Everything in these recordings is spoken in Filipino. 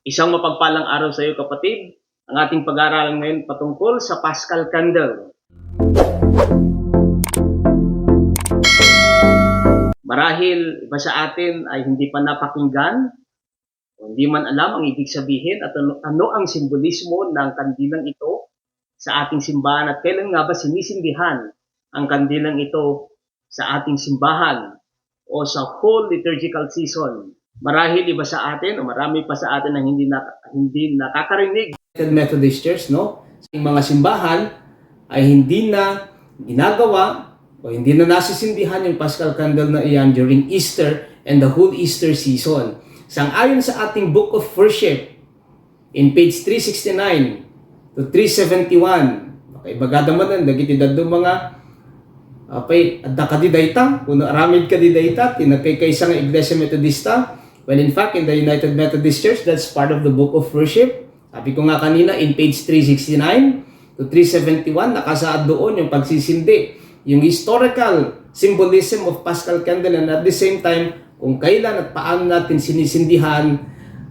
Isang mapagpalang araw sa iyo kapatid. Ang ating pag-aaralan ngayon patungkol sa Paschal Candle. Marahil iba sa atin ay hindi pa napakinggan o hindi man alam ang ibig sabihin at ano, ano ang simbolismo ng kandilang ito sa ating simbahan at kailan nga ba sinisindihan ang kandilang ito sa ating simbahan o sa whole liturgical season. Marahil iba sa atin o marami pa sa atin ang hindi na, hindi nakakarinig Methodist Church, no? Sa mga simbahan ay hindi na ginagawa o hindi na nasisindihan yung Paschal Candle na iyan during Easter and the whole Easter season. Sang-ayon sa ating Book of Worship in page 369 to 371. Okay, bagada man ang dagiti dadto mga apay adda kadidayta kuno aramid kadidayta tinagkay kaysa nga Iglesia Metodista. Well, in fact, in the United Methodist Church, that's part of the Book of Worship. Sabi ko nga kanina, in page 369 to 371, nakasaad doon yung pagsisindi, yung historical symbolism of Paschal Candle and at the same time, kung kailan at paano natin sinisindihan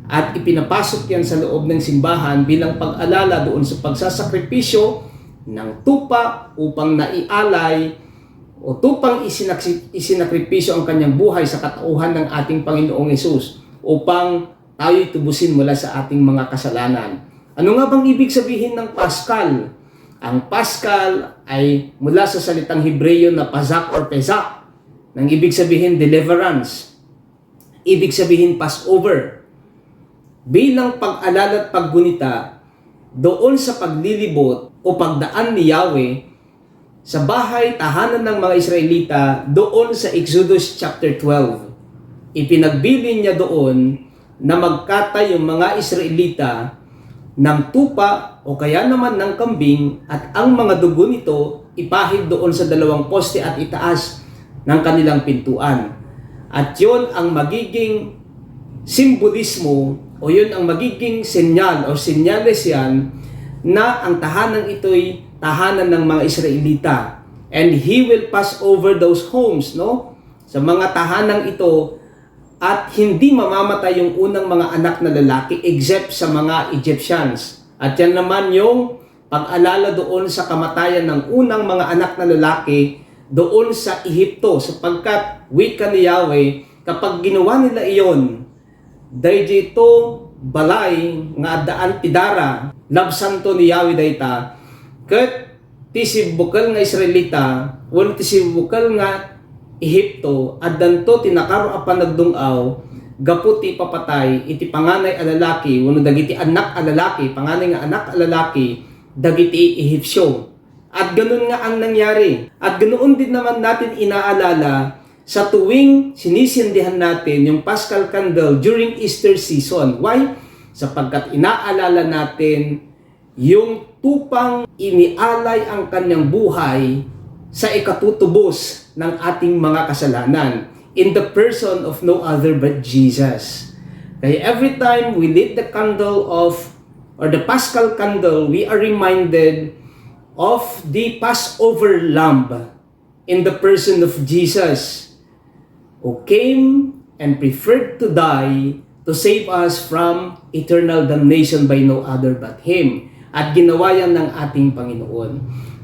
at ipinapasok yan sa loob ng simbahan bilang pag-alala doon sa pagsasakripisyo ng tupa upang naialay o tupang isinaksi- isinakripisyo ang kanyang buhay sa katauhan ng ating Panginoong Yesus upang tayo'y tubusin mula sa ating mga kasalanan. Ano nga bang ibig sabihin ng Paschal? Ang Paschal ay mula sa salitang Hebreyo na pazak or pezak, nang ibig sabihin deliverance. Ibig sabihin Passover. Bilang pag-alala at paggunita doon sa paglilibot o pagdaan ni Yahweh sa bahay tahanan ng mga Israelita doon sa Exodus chapter 12. Ipinagbili niya doon na magkatay yung mga Israelita ng tupa o kaya naman ng kambing at ang mga dugo nito ipahid doon sa dalawang poste at itaas ng kanilang pintuan. At yon ang magiging simbolismo o yun ang magiging senyal o senyales yan na ang tahanan ito'y tahanan ng mga Israelita. And He will pass over those homes, no? Sa mga tahanang ito at hindi mamamatay yung unang mga anak na lalaki except sa mga Egyptians. At yan naman yung pag-alala doon sa kamatayan ng unang mga anak na lalaki doon sa Ehipto sapagkat wika ni Yahweh kapag ginawa nila iyon dahil ito balay nga daan tidara labsanto ni Yahweh dayta ket tisibukal nga Israelita wala tisibukal nga Ehipto addanto tinakaro apan nagdungaw gaputi papatay iti panganay a lalaki wano dagiti anak a lalaki panganay nga anak a lalaki dagiti Ehipsyo at ganun nga ang nangyari at ganoon din naman natin inaalala sa tuwing sinisindihan natin yung Paschal Candle during Easter season. Why? Sapagkat inaalala natin yung tupang inialay ang kanyang buhay sa ikatutubos ng ating mga kasalanan in the person of no other but Jesus. Kaya every time we lit the candle of or the Paschal candle, we are reminded of the Passover lamb in the person of Jesus who came and preferred to die to save us from eternal damnation by no other but Him. At ginawa yan ng ating Panginoon.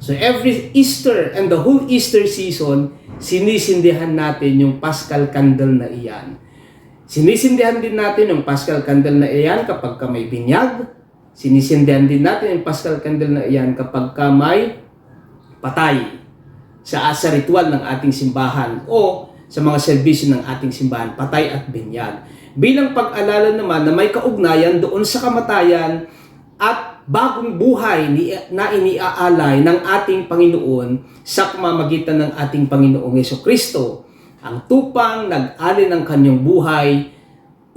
So every Easter and the whole Easter season, sinisindihan natin yung Paschal Candle na iyan. Sinisindihan din natin yung Paschal Candle na iyan kapag ka may binyag. Sinisindihan din natin yung Paschal Candle na iyan kapag ka may patay sa, sa ritual ng ating simbahan o sa mga serbisyo ng ating simbahan, patay at binyag. Bilang pag-alala naman na may kaugnayan doon sa kamatayan at bagong buhay na iniaalay ng ating Panginoon sa pamamagitan ng ating Panginoong Yeso Kristo. Ang tupang nag-alin ng kanyang buhay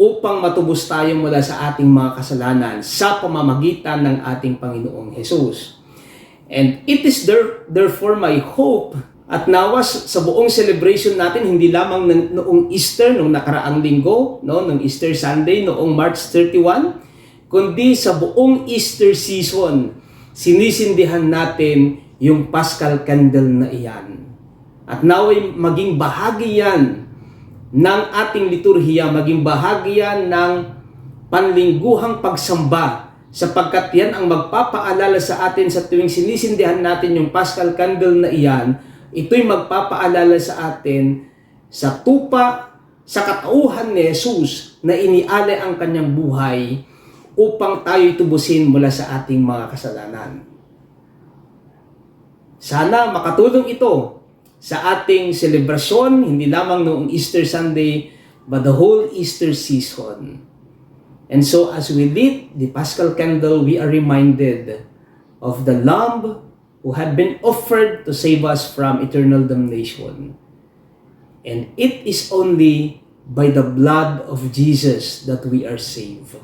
upang matubos tayo mula sa ating mga kasalanan sa pamamagitan ng ating Panginoong Jesus. And it is there, therefore my hope at nawas sa buong celebration natin, hindi lamang ng, noong Easter, noong nakaraang linggo, no, noong Easter Sunday, noong March 31, kundi sa buong Easter season, sinisindihan natin yung Paschal Candle na iyan. At naway maging bahagi yan ng ating liturhiya, maging bahagi yan ng panlingguhang pagsamba sapagkat yan ang magpapaalala sa atin sa tuwing sinisindihan natin yung Paschal Candle na iyan, ito'y magpapaalala sa atin sa tupa, sa katauhan ni Jesus na inialay ang kanyang buhay upang tayo'y tubusin mula sa ating mga kasalanan. Sana makatulong ito sa ating selebrasyon, hindi lamang noong Easter Sunday, but the whole Easter season. And so as we lit the Paschal candle, we are reminded of the Lamb who had been offered to save us from eternal damnation. And it is only by the blood of Jesus that we are saved.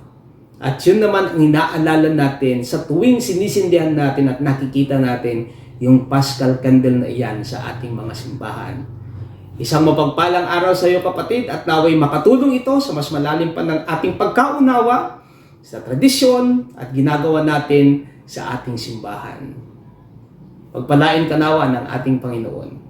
At yun naman ang inaalala natin sa tuwing sinisindihan natin at nakikita natin yung Paschal candle na iyan sa ating mga simbahan. Isang mapagpalang araw sa iyo kapatid at naway makatulong ito sa mas malalim pa ng ating pagkaunawa sa tradisyon at ginagawa natin sa ating simbahan. Pagpalain ka nawa ng ating Panginoon.